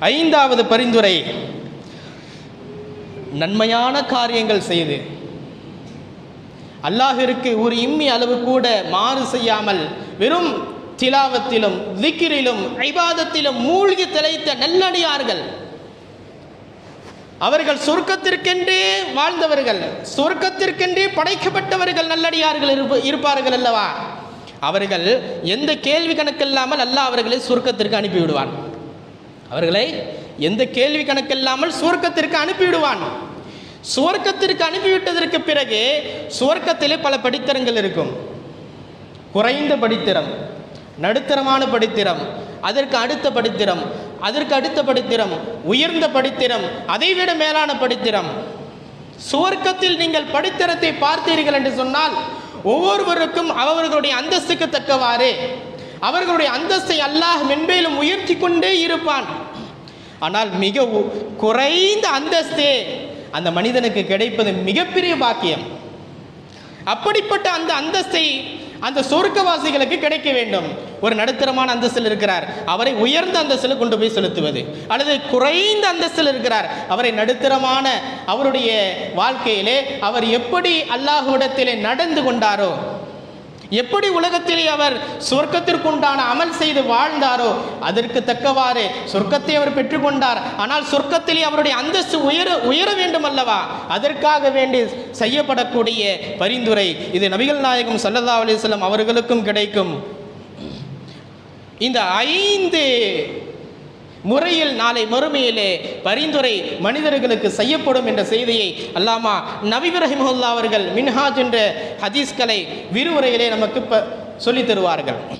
ஐந்தாவது பரிந்துரை. நன்மையான காரியங்கள் செய்து. அல்லாஹிற்கு ஒரு இம்மி அளவு கூட மாறு செய்யாமல் வெறும் திலாவத்திலும் திக்கிரிலும் ஐபாதத்திலும் மூழ்கி திளைத்த நல்லடியார்கள். அவர்கள் சொர்க்கத்திற்கென்றே வாழ்ந்தவர்கள் சொர்க்கத்திற்கென்றே படைக்கப்பட்டவர்கள் நல்லடியார்கள் இருப்ப- இருப்பார்கள் அல்லவா? அவர்கள் எந்த கேள்வி கணக்கில்லாமல் அல்லாஹ் அவர்களை சொர்க்கத்திற்கு அனுப்பிவிடுவான். அவர்களை எந்த கேள்வி கணக்கில்லாமல் சுவர்க்கத்திற்கு அனுப்பிவிடுவான். சுவர்க்கத்திற்கு அனுப்பிவிட்டதற்கு பிறகு சுவர்க்கத்திலே பல படித்தரங்கள் இருக்கும். குறைந்த படித்திரம் நடுத்தரமான படித்திரம் அதற்கு அடுத்த படித்திரம் அதற்கு அடுத்த படித்திரம் உயர்ந்த படித்திரம் அதைவிட மேலான படித்திரம் சுவர்க்கத்தில் நீங்கள் படித்திரத்தை பார்த்தீர்கள் என்று சொன்னால் ஒவ்வொருவருக்கும் அவர்களுடைய அந்தஸ்துக்கு தக்கவாறு அவர்களுடைய அந்தஸ்தை அல்லாஹ் மென்மேலும் கொண்டே இருப்பான். ஆனால் மிக குறைந்த அந்தஸ்தே அந்த மனிதனுக்கு கிடைப்பது மிகப்பெரிய பாக்கியம். அப்படிப்பட்ட அந்த அந்தஸ்தை அந்த சொர்க்கவாசிகளுக்கு கிடைக்க வேண்டும். ஒரு நடுத்தரமான அந்தஸ்தில் இருக்கிறார். அவரை உயர்ந்த அந்தஸ்தில் கொண்டு போய் செலுத்துவது. அல்லது குறைந்த அந்தஸ்தில் இருக்கிறார். அவரை நடுத்தரமான அவருடைய வாழ்க்கையிலே அவர் எப்படி அல்லாஹுடத்திலே நடந்து கொண்டாரோ எப்படி உலகத்திலே அவர் சொர்க்கத்திற்குண்டான அமல் செய்து வாழ்ந்தாரோ அதற்கு தக்கவாறு சொர்க்கத்தை அவர் பெற்றுக்கொண்டார். ஆனால் சொர்க்கத்திலே அவருடைய அந்தஸ்து உயர உயர வேண்டும் அல்லவா அதற்காக வேண்டி செய்யப்படக்கூடிய பரிந்துரை இது நபிகள் நாயகம் சல்லல்லா அலிஸ்லாம் அவர்களுக்கும் கிடைக்கும். இந்த ஐந்து முறையில் நாளை மறுமையிலே பரிந்துரை மனிதர்களுக்கு செய்யப்படும் என்ற செய்தியை அல்லாமா நபி ரஹிமஹுல்லா அவர்கள் மின்ஹாஜ் என்ற ஹதீஸ்களை விரிவுரையிலே நமக்கு இப்போ சொல்லித் தருவார்கள்.